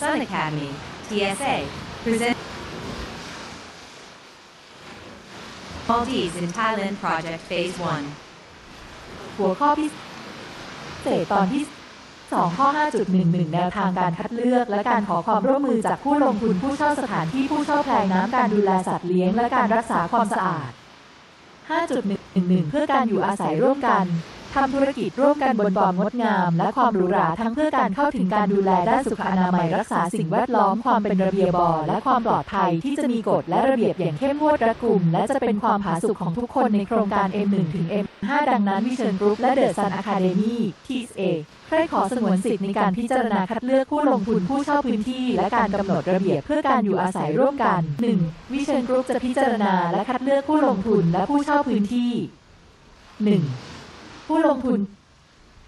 Sun Academy, TSA, present Maldives in Thailand Project Phase 1. หัวข้อพิเศษตอนที่ 2 ข้อ 5.11 แนวทางการคัดเลือก และการขอความร่วมมือจากผู้ลงทุนผู้เช่าสถานที่ผู้เช่าแพลงน้ำการดูแลสัตว์เลี้ยง และการรักษาความสะอาด 5.11 เพื่อการอยู่อาศัยร่วมกัน ทำธุรกิจร่วมกันบนความงดงาม และความหรูหราทั้งเพื่อการเข้าถึงการดูแลด้านสุขอนามัยรักษาสิ่งแวดล้อมความเป็นระเบียบอและความปลอดภัยที่จะมีกฎและระเบียบอย่างเข้มงวดรัดกุม และจะเป็นความผาสุกของทุกคนในโครงการ M1 ถึง M5 ดังนั้นวิเชิญกรุ๊ปและเดอะซันอะคาเดมี่ทีเอใครขอสงวนสิทธิ์ในการพิจารณาคัดเลือกผู้ลงทุนผู้เช่าพื้นที่ และการกำหนดระเบียบเพื่อการอยู่อาศัยร่วมกัน 1. วิเชิญกรุ๊ปจะพิจารณาและคัดเลือกผู้ลงทุนและผู้เช่าพื้นที่ 1. ผู้ลงทุน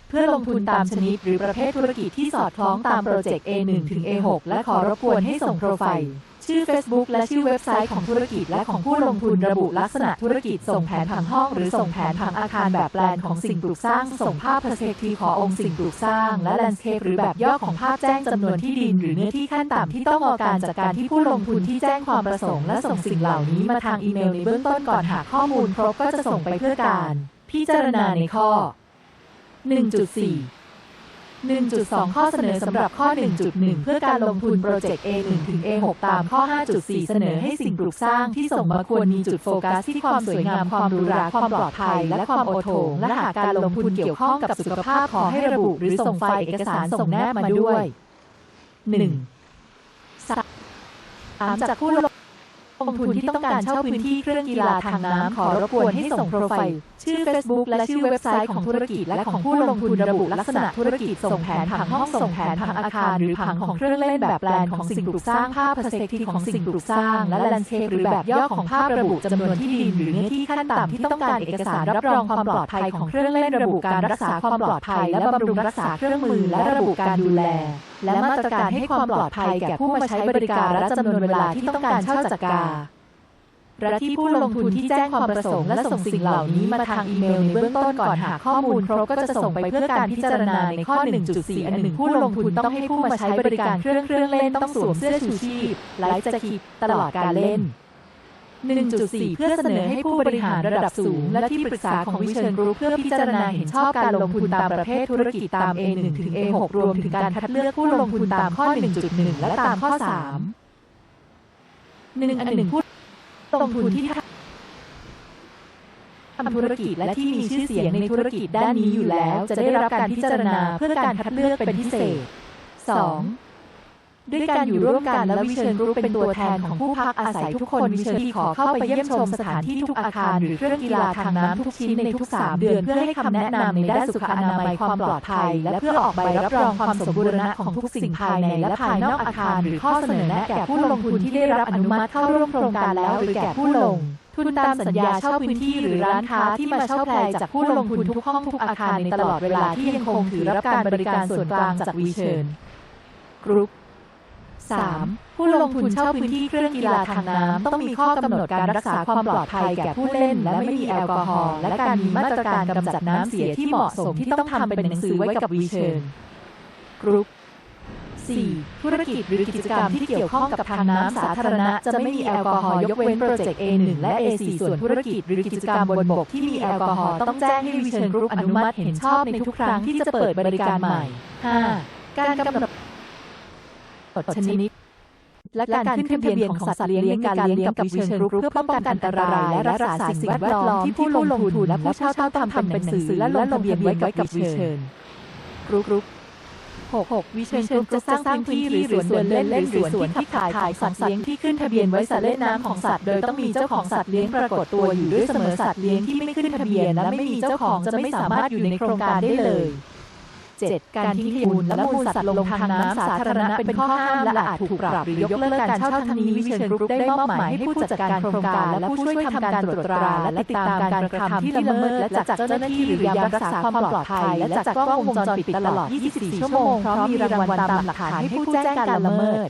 เพื่อลงทุนตามชนิดหรือประเภทธุรกิจที่สอดคล้องตามโปรเจกต์ A1 ถึง A6 และขอรบกวนให้ส่งโปรไฟล์ชื่อ Facebook และชื่อเว็บไซต์ของธุรกิจและของผู้ลงทุนระบุลักษณะธุรกิจส่งแผนผังห้องหรือส่งแผนผังอาคารแบบแปลนของสิ่งปลูกสร้าง ส่งภาพ perspective ขององค์สิ่งปลูกสร้าง และ landscape หรือแบบย่อของภาพแจ้งจำนวนที่ดิน หรือเนื้อที่ขั้นต่ำที่ต้องออกการจากการที่ผู้ลงทุนที่แจ้งความประสงค์และส่งสิ่งเหล่านี้มาทางอีเมลในเบื้องต้นก่อนหากข้อมูลครบก็จะส่งไปเพื่อการ พิจารณาในข้อ 1.4 1.2 ข้อเสนอสำหรับข้อ 1.1 เพื่อการลงทุนโปรเจกต์ A1 ถึง A6 ตามข้อ 5.4 เสนอให้สิ่งปลูกสร้างที่ส่งมาควรมีจุดโฟกัสที่ความสวยงามความหรูหราความปลอดภัย และความโอโถงและหากการลงทุนเกี่ยวข้องกับสุขภาพขอให้ระบุหรือส่งไฟล์เอกสารส่งแนบมาด้วย 1. 3จากผู้ลง องทุนที่ต้องการเช่าพื้นที่เครื่องกีฬาทางน้ำขอรบกวนให้ส่งโปรไฟล์ ชื่อ Facebook และชื่อเว็บไซต์ของธุรกิจและของผู้ลงทุนระบุลักษณะธุรกิจส่งแผนผังห้องส่งแผนผังอาคาร หรือผังของเครื่องเล่นแบบแปลนของสิ่งปลูกสร้างภาพ perspective ของสิ่งปลูกสร้าง และ landscape หรือแบบย่อของภาพระบุจำนวนที่ดินหรือเนื้อที่ขั้นต่ำที่ต้องการเอกสารรับรองความปลอดภัยของเครื่องเล่นระบุการรักษาความปลอดภัย และบำรุงรักษาเครื่องมือและระบุการดูแลและมาตรการให้ความปลอดภัยแก่ผู้มาใช้บริการและจำนวนเวลาที่ต้องการเช่าจัดการและที่ผู้ลงทุนที่แจ้งความประสงค์และส่งสิ่งเหล่านี้มาทางอีเมลในเบื้องต้นก่อนหากข้อมูลครบก็จะส่งไปเพื่อการพิจารณาในข้อ 1.4 อันหนึ่งผู้ลงทุนต้องให้ผู้มาใช้บริการเครื่องเครื่องเล่นต้องสวมเสื้อชูชีพไลฟ์แจ็คเก็ตตลอดการเล่น 1.4 เพื่อเสนอให้ผู้บริหารระดับสูง และที่ปรึกษาของวิเชิญกรุ๊ปเพื่อพิจารณาเห็นชอบการลงทุนตามประเภทธุรกิจตาม A1 ถึง A6 รวมถึงการคัดเลือกผู้ลงทุนตามข้อ 1.1 และตามข้อ 3 1 อันหนึ่งผู้ลงทุนที่ทำธุรกิจและที่มีชื่อเสียงในธุรกิจด้านนี้อยู่แล้ว จะได้รับการพิจารณาเพื่อการคัดเลือกเป็นพิเศษ 2. ด้วยการอยู่ร่วมกันและวิเชิญกรุ๊ปเป็นตัวแทนของผู้พักอาศัยทุกคนวิเชิญที่ขอเข้าไปเยี่ยมชมสถานที่ทุกอาคารหรือเครื่องกีฬาทางน้ำทุกชิ้นในทุก 3 เดือนเพื่อให้คำแนะนำในด้านสุขอนามัยความปลอดภัย และเพื่อออกใบรับรองความสมบูรณะของทุกสิ่งภายในและภายนอกอาคารหรือข้อเสนอแนะแก่ผู้ลงทุนที่ได้รับอนุมัติเข้าร่วมโครงการแล้วหรือแก่ผู้ลงทุนตามสัญญาเช่าพื้นที่หรือร้านค้าที่มาเช่าแพลจากผู้ลงทุนทุกห้องทุกอาคารในตลอดเวลาที่ยังคงถือรับการบริการส่วนกลางจากวีเชิญกรุ๊ป 3. ผู้ลงทุนเช่าพื้นที่เครื่องกีฬาทางน้ำต้องมีข้อกำหนดการรักษาความปลอดภัยแก่ผู้เล่น และไม่มีแอลกอฮอล์และการมีมาตรการกำจัดน้ำเสียที่เหมาะสมที่ต้องทำเป็นหนังสือไว้กับวีเชิญกรุ๊ป 4. ธุรกิจหรือกิจกรรมที่เกี่ยวข้องกับทางน้ำสาธารณะ จะไม่มีแอลกอฮอล์ยกเว้นโปรเจกต์ A1 และ A4 ส่วนธุรกิจหรือกิจกรรมบนบกที่มีแอลกอฮอล์ต้องแจ้งให้วิเชิญกรุ๊ปอนุมัติเห็นชอบในทุกครั้งที่จะเปิดบริการใหม่ 5. การกำหนด ชนิด และการขึ้นทะเบียนของสัตว์เลี้ยงในการเลี้ยงกับวิเชิญกรุ๊ปเพื่อป้องกันอันตรายและรักษาสิ่งแวดล้อมที่ผู้ลงทุนและผู้เช่าต้องทำเป็นหนังสือและลงทะเบียนไว้กับวิเชิญกรุ๊ป 6. วิเชิญกรุ๊ปจะสร้างพื้นที่หรือสวนเดินเล่นหรือสวนที่ขายขายสัตว์เลี้ยงที่ขึ้นทะเบียนไว้สัตว์เล่นน้ำของสัตว์โดยต้องมีเจ้าของสัตว์เลี้ยงปรากฏตัวอยู่ด้วยเสมอสัตว์เลี้ยงที่ไม่ขึ้นทะเบียนและไม่มีเจ้าของจะไม่สามารถอยู่ในโครงการได้เลย 7. การทิ้งขยะมูลและมูลสัตว์ลงทางน้ำสาธารณะเป็นข้อห้ามและอาจถูกปรับหรือยกเลิกการเช่าทางนี้วิเชิญกรุ๊ปได้มอบหมายให้ผู้จัดการโครงการและผู้ช่วยทำการตรวจตราและติดตามการกระทำที่ละเมิดและจัดเจ้าหน้าที่หรือยามรักษาความปลอดภัยและจัดกล้องวงจรปิดตลอด 24 ชั่วโมงพร้อมมีรางวัลตามหลักฐานให้ผู้แจ้งการละเมิด